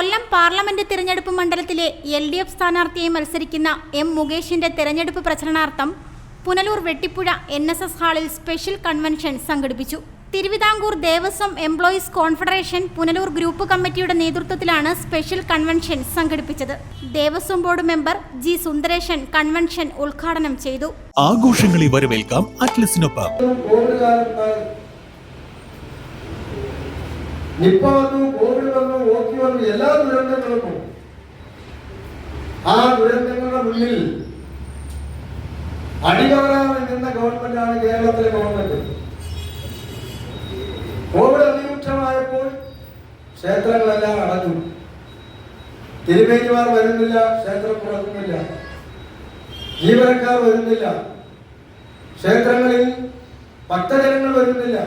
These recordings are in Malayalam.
കൊല്ലം പാർലമെന്റ് തിരഞ്ഞെടുപ്പ് മണ്ഡലത്തിലെ എൽ ഡി എഫ് സ്ഥാനാർത്ഥിയായി മത്സരിക്കുന്ന എം മുകേഷിന്റെ തെരഞ്ഞെടുപ്പ് പ്രചരണാർത്ഥം Punalur Vettippuzha N S S ഹാളിൽ സ്പെഷ്യൽ കൺവെൻഷൻ സംഘടിപ്പിച്ചു. Thiruvithamkoor Devaswom employees confederation Punalur group കമ്മിറ്റിയുടെ നേതൃത്വത്തിലാണ് സ്പെഷ്യൽ കൺവെൻഷൻ സംഘടിപ്പിച്ചത്. Devaswom board member G Sundaresan convention ഉദ്ഘാടനം ചെയ്തു. ആഘോഷങ്ങളിൽ വരവേൽക്കാം അറ്റ്ലസിനൊപ്പം. നിപ്പ വന്നു കോവിഡ് വന്നു ഓക്കി വന്നു എല്ലാ ദുരന്തങ്ങൾക്കും. ആ ദുരന്തങ്ങളുടെ മുന്നിൽ അടിവാറാൻ നിന്ന ഗവൺമെന്റാണ് കേരളത്തിലെ ഗവൺമെന്റ്. കോവിഡ് അതിരൂക്ഷമായപ്പോൾ ക്ഷേത്രങ്ങളെല്ലാം അടഞ്ഞു. തിരുമേനിമാർ വരുന്നില്ല ക്ഷേത്രം തുറക്കുന്നില്ല. ജീവനക്കാർ വരുന്നില്ല. ക്ഷേത്രങ്ങളിൽ ഭക്തജനങ്ങൾ വരുന്നില്ല.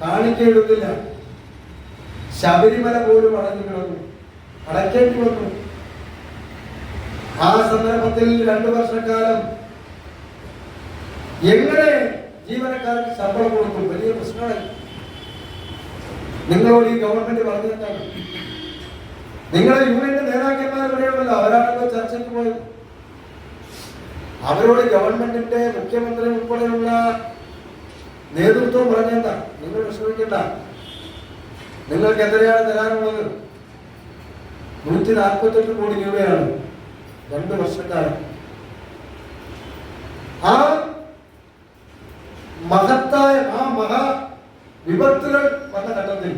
കാണിക്കയിടുന്നില്ല. ശബരിമല പോലും അടഞ്ഞു കിടന്നു. അടയ്ക്കേണ്ടി വന്നു ആ സന്ദർഭത്തിൽ രണ്ടു വർഷക്കാലം എങ്ങനെ ജീവനക്കാർക്ക് ശമ്പളം കൊടുക്കും? വലിയ പ്രശ്നമായി നിങ്ങളോട് ഈ ഗവൺമെന്റ് പറഞ്ഞെന്താണ് നിങ്ങളെ യൂണിയന്റെ നേതാക്കന്മാർ ഇവിടെയുണ്ടല്ലോ. അവരാണല്ലോ ചർച്ചയ്ക്ക് പോയത്. അവരോട് ഗവൺമെന്റിന്റെ മുഖ്യമന്ത്രി ഉൾപ്പെടെയുള്ള നേതൃത്വം പറഞ്ഞെന്താ നിങ്ങൾ വിഷമിക്കണ്ട. നിങ്ങൾക്ക് എത്രയാണ് തരാനുള്ളത്? നൂറ്റി നാൽപ്പത്തെട്ട് കോടി രൂപയാണ്. രണ്ട് വർഷക്കാലം. ആ മഹത്തായ ആ മഹാ വിപത്തുകൾ വന്ന ഘട്ടത്തിൽ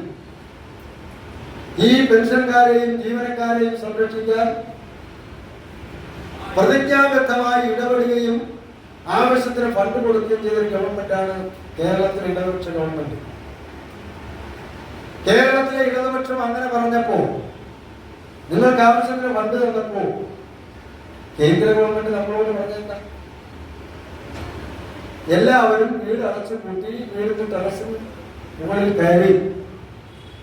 ഈ പെൻഷൻകാരെയും ജീവനക്കാരെയും സംരക്ഷിക്കാൻ പ്രതിജ്ഞാബദ്ധമായി ഇടപെടുകയും ആവശ്യത്തിന് ഫണ്ട് കൊടുക്കുകയും ചെയ്ത ഗവൺമെന്റാണ് കേരളത്തിൽ ഇടപെട്ട ഗവൺമെന്റ് കേരളത്തിലെ ഇടതുപക്ഷം അങ്ങനെ പറഞ്ഞപ്പോ നിങ്ങൾക്ക് ആവശ്യത്തിന് ഫണ്ട് തന്നപ്പോ കേന്ദ്ര ഗവൺമെന്റ് നമ്മളോട് പറഞ്ഞെന്താ? എല്ലാവരും വീട് അടച്ചു കൂട്ടി വീടിന്റെ ടെറസിന് മുകളിൽ കയറി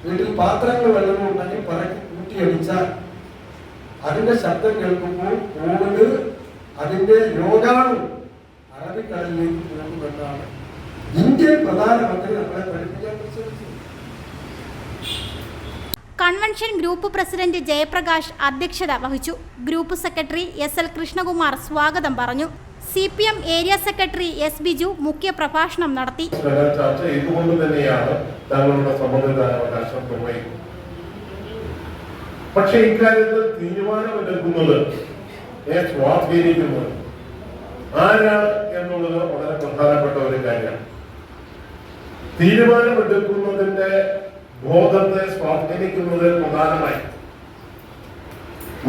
വീട്ടിൽ പാത്രങ്ങൾ വെള്ളം ഉണ്ടെങ്കിൽ പറക്കി കൂട്ടിയടിച്ചാൽ അതിന്റെ ശബ്ദം കേൾക്കുമ്പോൾ കോവിഡ് അതിന്റെ രോഗാണു അറബിക്കടലിലേക്ക് പോകുമെന്നാണ് ഇന്ത്യൻ പ്രധാനമന്ത്രി നമ്മളെ പഠിപ്പിക്കാൻ ശ്രമിച്ചത് കൺവെൻഷൻ ഗ്രൂപ്പ് പ്രസിഡന്റ് ജയപ്രകാശ് അധ്യക്ഷത വഹിച്ചു. Group secretary S L Krishnakumar സ്വാഗതം പറഞ്ഞു. C P M area secretary S Biju മുഖ്യ പ്രഭാഷണം നടത്തി ചർച്ച ചെയ്തുകൊണ്ട് തന്നെയാണ് തങ്ങളുടെ സമ്മതിദാനാവകാശം നിർവഹിക്കുന്നത് പക്ഷെ ഇക്കാര്യത്തിൽ തീരുമാനമെടുക്കുന്നത് സ്വാധീനിക്കുന്നത് ആരാണ് എന്നുള്ളത് വളരെ പ്രധാനപ്പെട്ട ഒരു കാര്യമാണ്. തീരുമാനമെടുക്കുന്നതിന്റെ ബോധത്തെ സ്വാധീനിക്കുന്നതിൽ പ്രധാനമായി.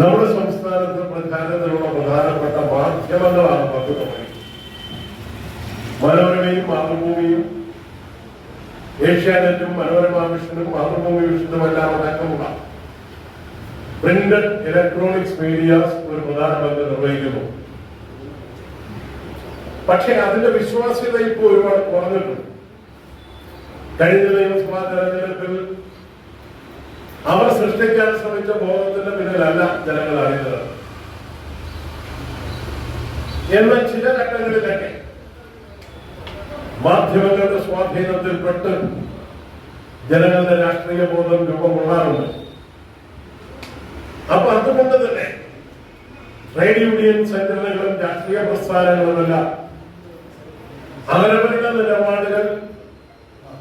നമ്മുടെ സംസ്ഥാനത്ത് പ്രചാരത്തിലുള്ള പ്രധാനപ്പെട്ട മാധ്യമങ്ങളാണ് തുടങ്ങിയത് മനോരമയും മാതൃഭൂമിയും ഏഷ്യാനെറ്റും മനോരമ വിഷനും മാതൃഭൂമി വിഷനും എല്ലാം അടക്കമുള്ള പ്രിന്റഡ് ഇലക്ട്രോണിക്സ് മീഡിയാസ് ഒരു പ്രധാന പങ്ക് നിർവഹിക്കുന്നു. പക്ഷെ അതിന്റെ വിശ്വാസ്യത ഇപ്പോൾ ഒരുപാട് കുറഞ്ഞിട്ടുണ്ട്. കഴിഞ്ഞ നിയമസഭാ തെരഞ്ഞെടുപ്പിൽ അവർ സൃഷ്ടിക്കാൻ ശ്രമിച്ച ബോധത്തിന്റെ പിന്നിലല്ല ജനങ്ങൾ അറിയുന്നത്. എന്നാൽ ചില ഘട്ടങ്ങളിലൊക്കെ മാധ്യമങ്ങളുടെ സ്വാധീനത്തിൽപ്പെട്ട് ജനങ്ങളുടെ രാഷ്ട്രീയ ബോധം രൂപം കൊള്ളാറുണ്ട് അപ്പൊ അതുകൊണ്ട് തന്നെ ട്രേഡ് യൂണിയൻ സംഘടനകളും രാഷ്ട്രീയ പ്രസ്ഥാനങ്ങളുമെല്ലാം അവരവരുടെ നിലപാടുകൾ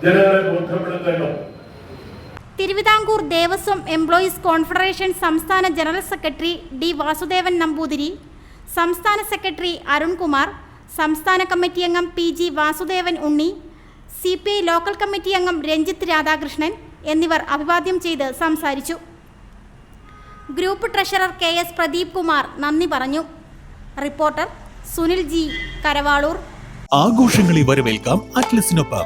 ജനങ്ങളെ ബോധ്യപ്പെടുത്തേണ്ടത് തിരുവിതാംകൂർ ദേവസ്വം എംപ്ലോയീസ് കോൺഫെഡറേഷൻ സംസ്ഥാന general secretary D Vasudevan Namboothiri സംസ്ഥാന സെക്രട്ടറി അരുൺകുമാർ സംസ്ഥാന കമ്മിറ്റി അംഗം P G Vasudevan Unni C P I local committee അംഗം രഞ്ജിത്ത് രാധാകൃഷ്ണൻ എന്നിവർ അഭിവാദ്യം ചെയ്ത് സംസാരിച്ചു. Group treasurer K S Pradeep Kumar നന്ദി പറഞ്ഞു. Reporter Sunil G Karavaloor. ആഘോഷങ്ങളെ വരവേൽക്കാം അറ്റ്ലസിനൊപ്പം.